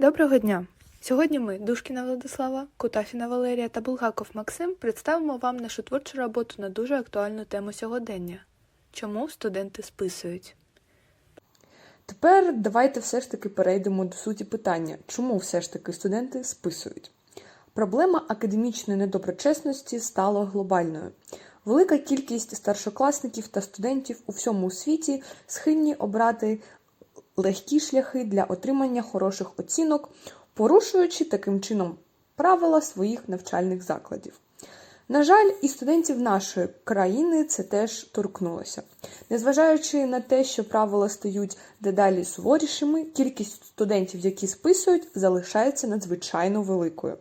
Доброго дня! Сьогодні ми, Душкіна Владислава, Кутафіна Валерія та Булгаков Максим, представимо вам нашу творчу роботу на дуже актуальну тему сьогодення. Чому студенти списують? Тепер давайте все ж таки перейдемо до суті питання, чому все ж таки студенти списують. Проблема академічної недоброчесності стала глобальною. Велика кількість старшокласників та студентів у всьому світі схильні обрати легкі шляхи для отримання хороших оцінок, порушуючи таким чином правила своїх навчальних закладів. На жаль, і студентів нашої країни це теж торкнулося. Незважаючи на те, що правила стають дедалі суворішими, кількість студентів, які списують, залишається надзвичайно великою.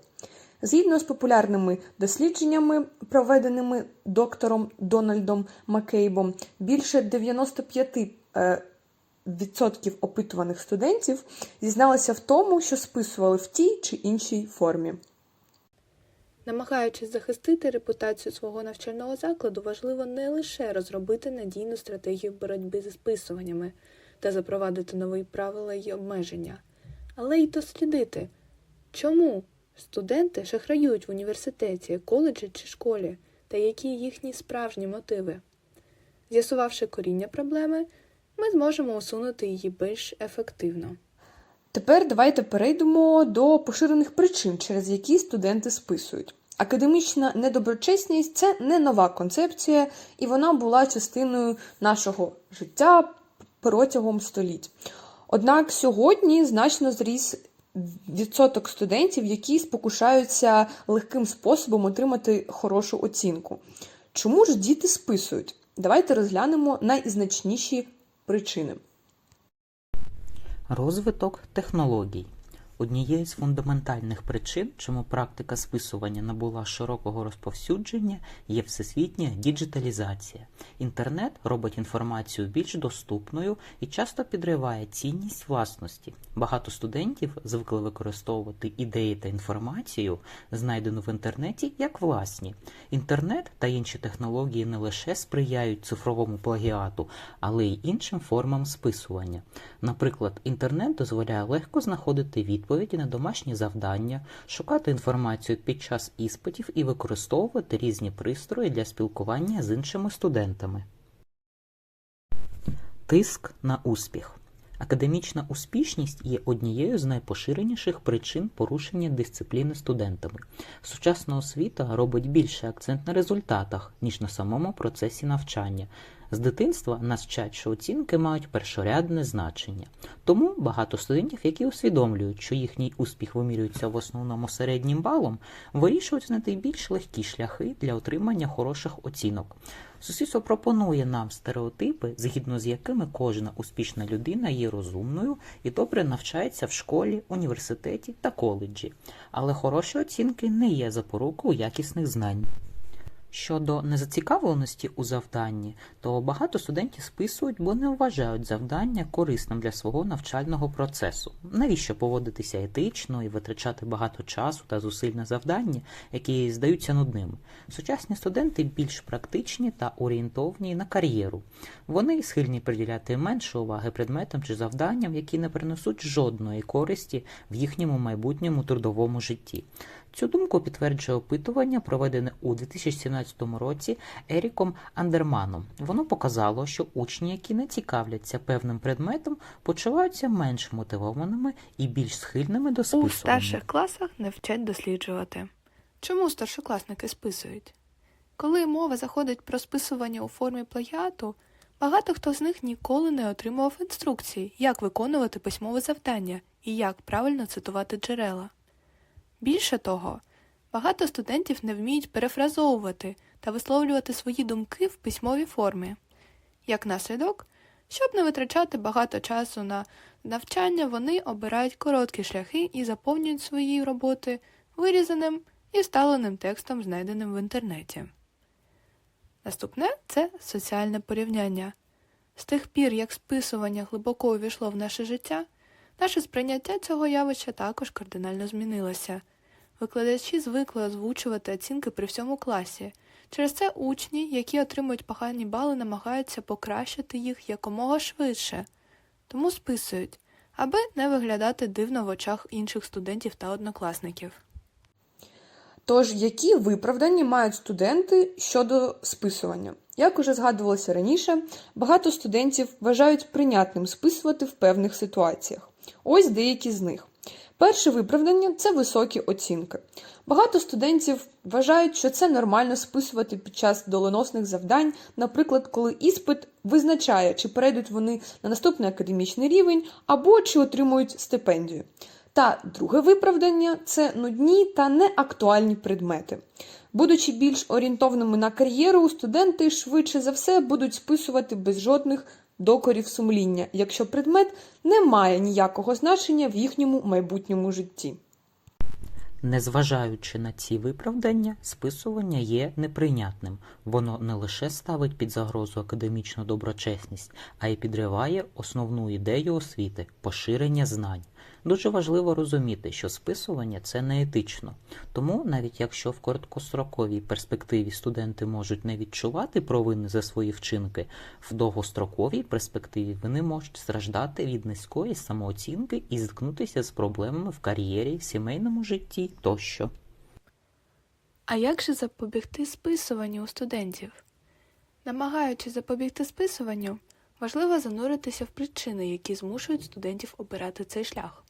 Згідно з популярними дослідженнями, проведеними доктором Дональдом Маккейбом, більше 95 е, відсотків опитуваних студентів зізналися в тому, що списували в тій чи іншій формі. Намагаючись захистити репутацію свого навчального закладу, важливо не лише розробити надійну стратегію боротьби зі списуваннями та запровадити нові правила й обмеження, але й дослідити, чому студенти шахраюють в університеті, коледжі чи школі, та які їхні справжні мотиви. З'ясувавши коріння проблеми, ми зможемо усунути її більш ефективно. Тепер давайте перейдемо до поширених причин, через які студенти списують. Академічна недоброчесність це не нова концепція, і вона була частиною нашого життя протягом століть. Однак сьогодні значно зріс відсоток студентів, які спокушаються легким способом отримати хорошу оцінку. Чому ж діти списують? Давайте розглянемо найзначніші причини. Розвиток технологій. Однією з фундаментальних причин, чому практика списування набула широкого розповсюдження, є всесвітня діджиталізація. Інтернет робить інформацію більш доступною і часто підриває цінність власності. Багато студентів звикли використовувати ідеї та інформацію, знайдену в інтернеті, як власні. Інтернет та інші технології не лише сприяють цифровому плагіату, але й іншим формам списування. Наприклад, інтернет дозволяє легко знаходити відповіді на домашні завдання, шукати інформацію під час іспитів і використовувати різні пристрої для спілкування з іншими студентами. Тиск на успіх. Академічна успішність є однією з найпоширеніших причин порушення дисципліни студентами. Сучасна освіта робить більше акцент на результатах, ніж на самому процесі навчання. З дитинства нас вчать, що оцінки мають першорядне значення. Тому багато студентів, які усвідомлюють, що їхній успіх вимірюється в основному середнім балом, вирішують знайти більш легкі шляхи для отримання хороших оцінок. Суспільство пропонує нам стереотипи, згідно з якими кожна успішна людина є розумною і добре навчається в школі, університеті та коледжі. Але хороші оцінки не є запорукою якісних знань. Щодо незацікавленості у завданні, то багато студентів списують, бо не вважають завдання корисним для свого навчального процесу. Навіщо поводитися етично і витрачати багато часу та зусиль на завдання, які здаються нудними? Сучасні студенти більш практичні та орієнтовні на кар'єру. Вони схильні приділяти менше уваги предметам чи завданням, які не принесуть жодної користі в їхньому майбутньому трудовому житті. Цю думку підтверджує опитування, проведене у 2017 році Еріком Андерманом. Воно показало, що учні, які не цікавляться певним предметом, почуваються менш мотивованими і більш схильними до У старших класах не вчать досліджувати. Чому старшокласники списують? Коли мова заходить про списування у формі плагіату, багато хто з них ніколи не отримував інструкцій, як виконувати письмове завдання і як правильно цитувати джерела. Більше того, багато студентів не вміють перефразовувати та висловлювати свої думки в письмовій формі. Як наслідок, щоб не витрачати багато часу на навчання, вони обирають короткі шляхи і заповнюють свої роботи вирізаним і вставленим текстом, знайденим в інтернеті. Наступне це соціальне порівняння. З тих пір, як списування глибоко увійшло в наше життя, наше сприйняття цього явища також кардинально змінилося. Викладачі звикли озвучувати оцінки при всьому класі. Через це учні, які отримують погані бали, намагаються покращити їх якомога швидше, тому списують, аби не виглядати дивно в очах інших студентів та однокласників. Тож, які виправдання мають студенти щодо списування? Як уже згадувалося раніше, багато студентів вважають прийнятним списувати в певних ситуаціях. Ось деякі з них. Перше виправдання це високі оцінки. Багато студентів вважають, що це нормально списувати під час доленосних завдань, наприклад, коли іспит визначає, чи перейдуть вони на наступний академічний рівень або чи отримують стипендію. Та друге виправдання це нудні та неактуальні предмети. Будучи більш орієнтовними на кар'єру, студенти швидше за все будуть списувати без жодних докорів сумління, якщо предмет не має ніякого значення в їхньому майбутньому житті. Незважаючи на ці виправдання, списування є неприйнятним. Воно не лише ставить під загрозу академічну доброчесність, а й підриває основну ідею освіти поширення знань. Дуже важливо розуміти, що списування це не етично. Тому, навіть якщо в короткостроковій перспективі студенти можуть не відчувати провини за свої вчинки, в довгостроковій перспективі вони можуть страждати від низької самооцінки і зіткнутися з проблемами в кар'єрі, сімейному житті тощо. А як же запобігти списуванню у студентів? Намагаючись запобігти списуванню, важливо зануритися в причини, які змушують студентів обирати цей шлях.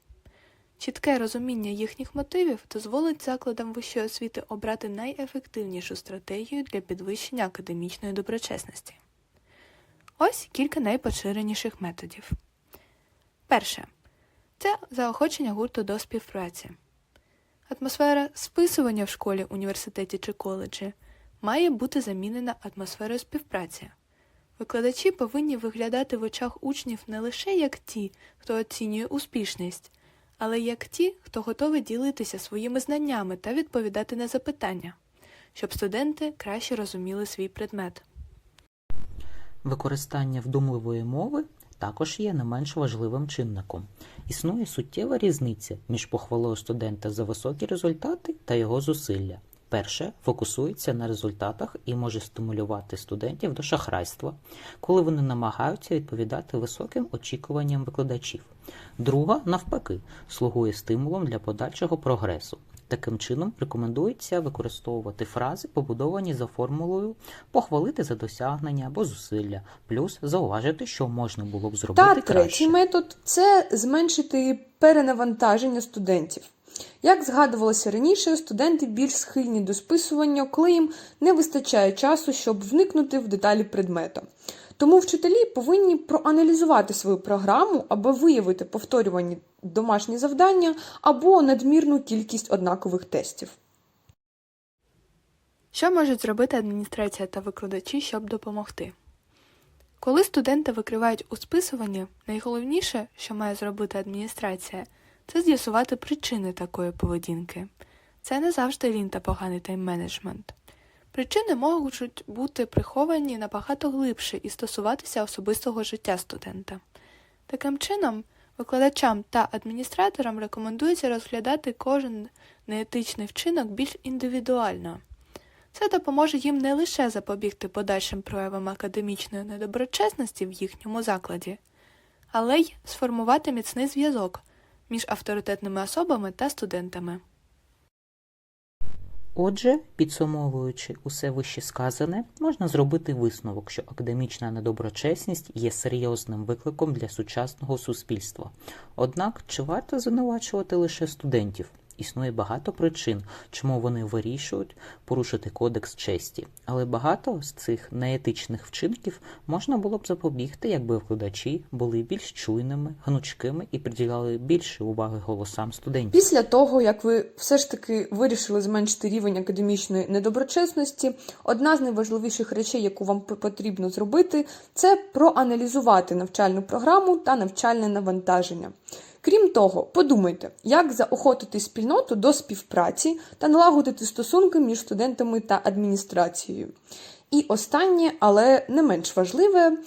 Чітке розуміння їхніх мотивів дозволить закладам вищої освіти обрати найефективнішу стратегію для підвищення академічної доброчесності. Ось кілька найпоширеніших методів. Перше це заохочення гурту до співпраці. Атмосфера списування в школі, університеті чи коледжі має бути замінена атмосферою співпраці. Викладачі повинні виглядати в очах учнів не лише як ті, хто оцінює успішність, але як ті, хто готовий ділитися своїми знаннями та відповідати на запитання, щоб студенти краще розуміли свій предмет. Використання вдумливої мови також є не менш важливим чинником. Існує суттєва різниця між похвалою студента за високі результати та його зусилля. Перше фокусується на результатах і може стимулювати студентів до шахрайства, коли вони намагаються відповідати високим очікуванням викладачів. Друга, навпаки, слугує стимулом для подальшого прогресу. Таким чином рекомендується використовувати фрази, побудовані за формулою похвалити за досягнення або зусилля, плюс зауважити, що можна було б зробити Та краще. третій метод це зменшити перенавантаження студентів. Як згадувалося раніше, студенти більш схильні до списування, коли їм не вистачає часу, щоб вникнути в деталі предмета. Тому вчителі повинні проаналізувати свою програму, аби виявити повторювані домашні завдання або надмірну кількість однакових тестів. Що можуть зробити адміністрація та викладачі, щоб допомогти? Коли студенти викривають у списуванні, найголовніше, що має зробити адміністрація, це з'ясувати причини такої поведінки. Це не завжди лінь та поганий тайм-менеджмент. Причини можуть бути приховані набагато глибше і стосуватися особистого життя студента. Таким чином, викладачам та адміністраторам рекомендується розглядати кожен неетичний вчинок більш індивідуально. Це допоможе їм не лише запобігти подальшим проявам академічної недоброчесності в їхньому закладі, але й сформувати міцний зв'язок між авторитетними особами та студентами. Отже, підсумовуючи усе вище сказане, можна зробити висновок, що академічна недоброчесність є серйозним викликом для сучасного суспільства. Однак, чи варто звинувачувати лише студентів? Існує багато причин, чому вони вирішують порушити кодекс честі, але багато з цих неетичних вчинків можна було б запобігти, якби викладачі були більш чуйними, гнучкими і приділяли більше уваги голосам студентів. Після того, як ви все ж таки вирішили зменшити рівень академічної недоброчесності, одна з найважливіших речей, яку вам потрібно зробити, це проаналізувати навчальну програму та навчальне навантаження. Крім того, подумайте, як заохотити спільноту до співпраці та налагодити стосунки між студентами та адміністрацією. І останнє, але не менш важливе,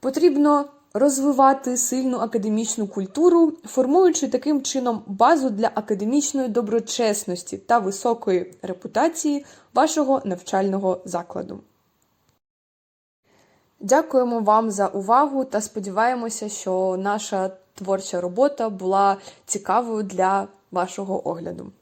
потрібно розвивати сильну академічну культуру, формуючи таким чином базу для академічної доброчесності та високої репутації вашого навчального закладу. Дякуємо вам за увагу та сподіваємося, що наша творча робота була цікавою для вашого огляду.